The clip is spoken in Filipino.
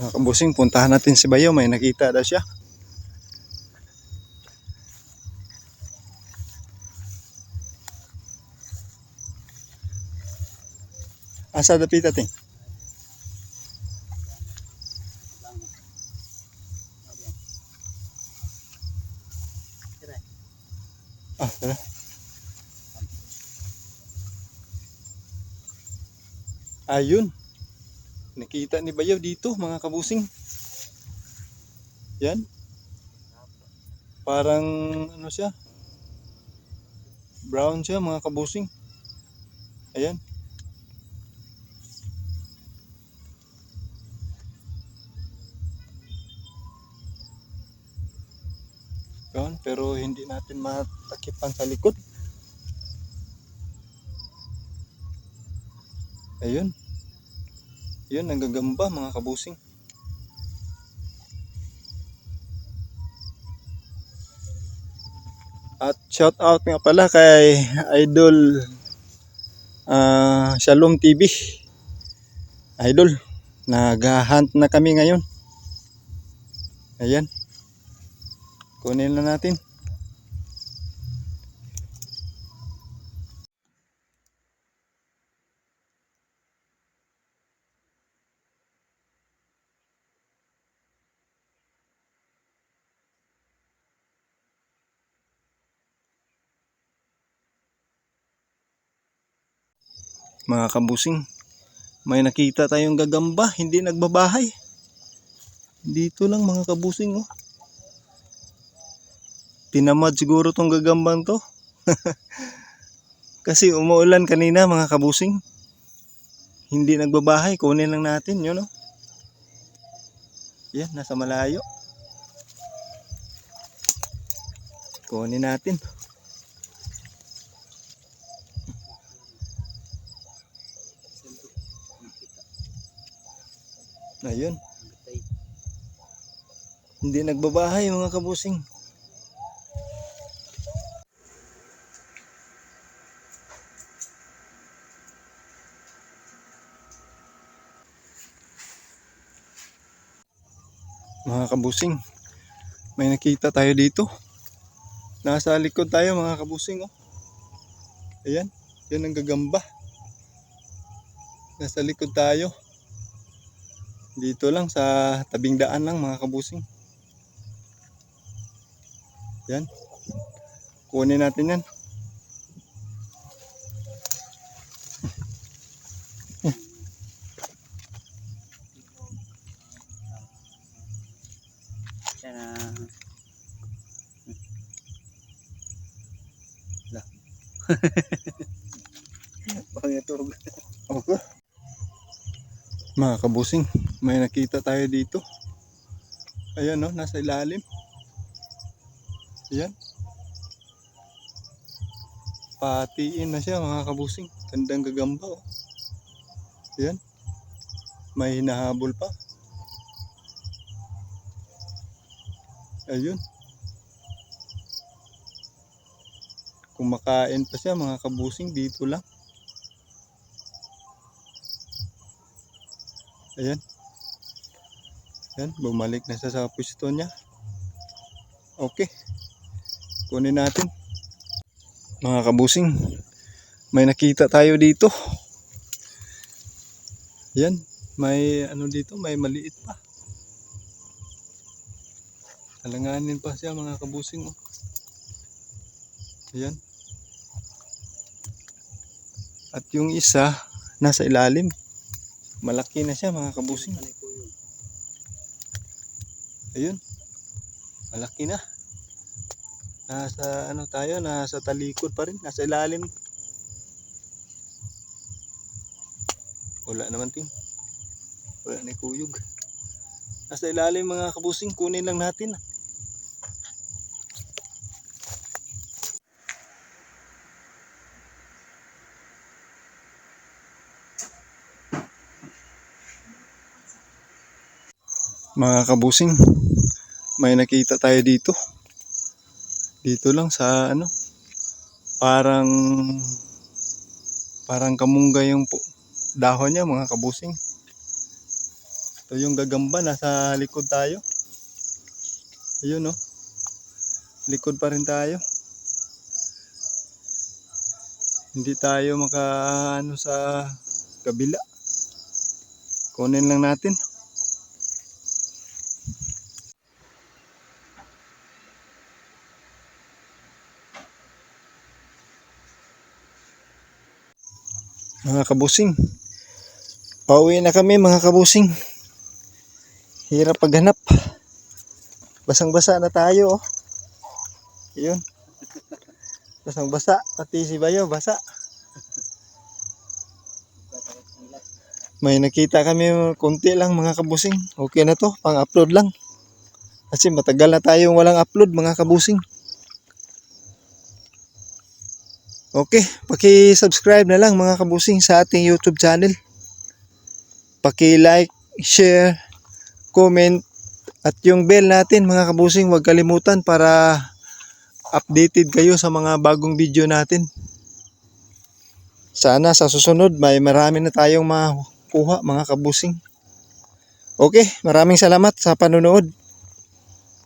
Mga kabusing, puntahan natin si Bayo. May nakita daw siya. Asa dapit ating? Ah. Ayun. Nakita ni Bayaw dito, mga kabusing. Yan. Parang ano siya? Brown siya, mga kabusing. Ayan. Yun, pero hindi natin matakipan sa likod. Ayun. Yun, nanggagamba mga kabusing. At shout out nga pala kay Idol ah, Shalom TV. Idol, nag-hunt na kami ngayon. Ayan. Kunin na natin. Mga kabusing, may nakita tayong gagamba, hindi nagbabahay. Dito lang mga kabusing oh. Tinamad siguro tong gagambang to. Kasi umuulan kanina mga kabusing. Hindi nagbabahay, kunin lang natin yun oh. Yan, nasa malayo. Kunin natin. Ayun. Hindi nagbabahay mga kabusing. Mga kabusing, may nakita tayo dito. Nasa likod tayo mga kabusing oh. Ayan, yan ang gagamba. Nasa likod tayo. Dito lang sa tabing daan lang mga kabusing. Yan. Kunin natin yan. Baka turog. Okay. Mga kabusing, may nakita tayo dito. Ayan no, nasa ilalim. Ayan. Patiin na siya mga kabusing. Gandang gagamba oh. Ayan. May hinahabol pa. Ayun. Kumakain pa siya mga kabusing dito lang. Ayan. Ayan, bumalik na siya sa pwesto niya. Okay. Kunin natin. Mga kabusing, may nakita tayo dito. Ayan, may ano dito, may maliit pa. Alanganin pa siya mga kabusing. Oh. Ayan. At yung isa, nasa ilalim. Malaki na siya mga kabusing. Ayun. Malaki na. Nasa ano tayo, nasa talikod pa rin, nasa ilalim. Wala naman ting. Wala na kuyog. Nasa ilalim mga kabusing, kunin lang natin. Mga kabusing, may nakita tayo dito. Dito lang sa ano, parang parang kamungga yung pu- dahon niya mga kabusing. Ito yung gagamba, nasa likod tayo. Ayun no. Likod pa rin tayo. Hindi tayo maka ano sa kabila. Kunin lang natin. Mga kabusing. Pauwi na kami mga kabusing. Hirap paghanap. Basang-basa na tayo oh. Yun. Basang-basa. Pati si Bayo, basa. May nakita kami konti lang mga kabusing. Okay na to, pang-upload lang. Kasi matagal na tayong walang upload mga kabusing. Okay, paki-subscribe na lang mga kabusing sa ating YouTube channel. Paki-like, share, comment, at yung bell natin mga kabusing huwag kalimutan para updated kayo sa mga bagong video natin. Sana sa susunod may marami na tayong makuha mga kabusing. Okay, maraming salamat sa panonood.